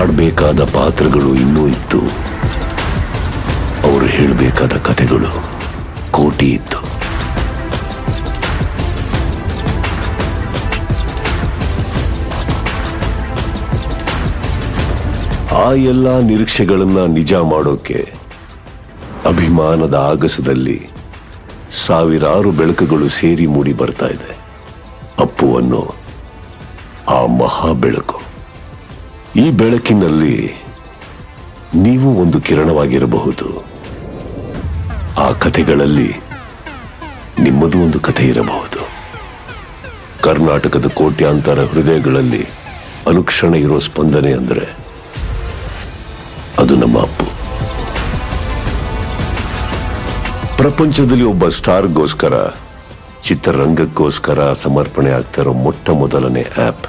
ಮಾಡಬೇಕಾದ ಪಾತ್ರಗಳು ಇನ್ನೂ ಇತ್ತು. ಅವರು ಹೇಳಬೇಕಾದ ಕಥೆಗಳು ಕೋಟಿ ಇತ್ತು. ಆ ಎಲ್ಲ ನಿರೀಕ್ಷೆಗಳನ್ನ ನಿಜ ಮಾಡೋಕೆ ಅಭಿಮಾನದ ಆಗಸದಲ್ಲಿ ಸಾವಿರಾರು ಬೆಳಕುಗಳು ಸೇರಿ ಮೂಡಿ ಬರ್ತಾ ಇದೆ. ಅಪ್ಪುವನ್ನು ಆ ಮಹಾ ಬೆಳಕು ಈ ಬೆಳಕಿನಲ್ಲಿ ನೀವು ಒಂದು ಕಿರಣವಾಗಿರಬಹುದು. ಆ ಕಥೆಗಳಲ್ಲಿ ನಿಮ್ಮದು ಒಂದು ಕಥೆ ಇರಬಹುದು. ಕರ್ನಾಟಕದ ಕೋಟ್ಯಾಂತರ ಹೃದಯಗಳಲ್ಲಿ ಅನುಕ್ಷಣ ಇರೋ ಸ್ಪಂದನೆ ಅಂದರೆ ಅದು ನಮ್ಮ ಅಪ್ಪು. ಪ್ರಪಂಚದಲ್ಲಿ ಒಬ್ಬ ಸ್ಟಾರ್ಗೋಸ್ಕರ, ಚಿತ್ರರಂಗಕ್ಕೋಸ್ಕರ ಸಮರ್ಪಣೆ ಆಗ್ತಾ ಇರೋ ಮೊಟ್ಟ ಮೊದಲನೇ ಆಪ್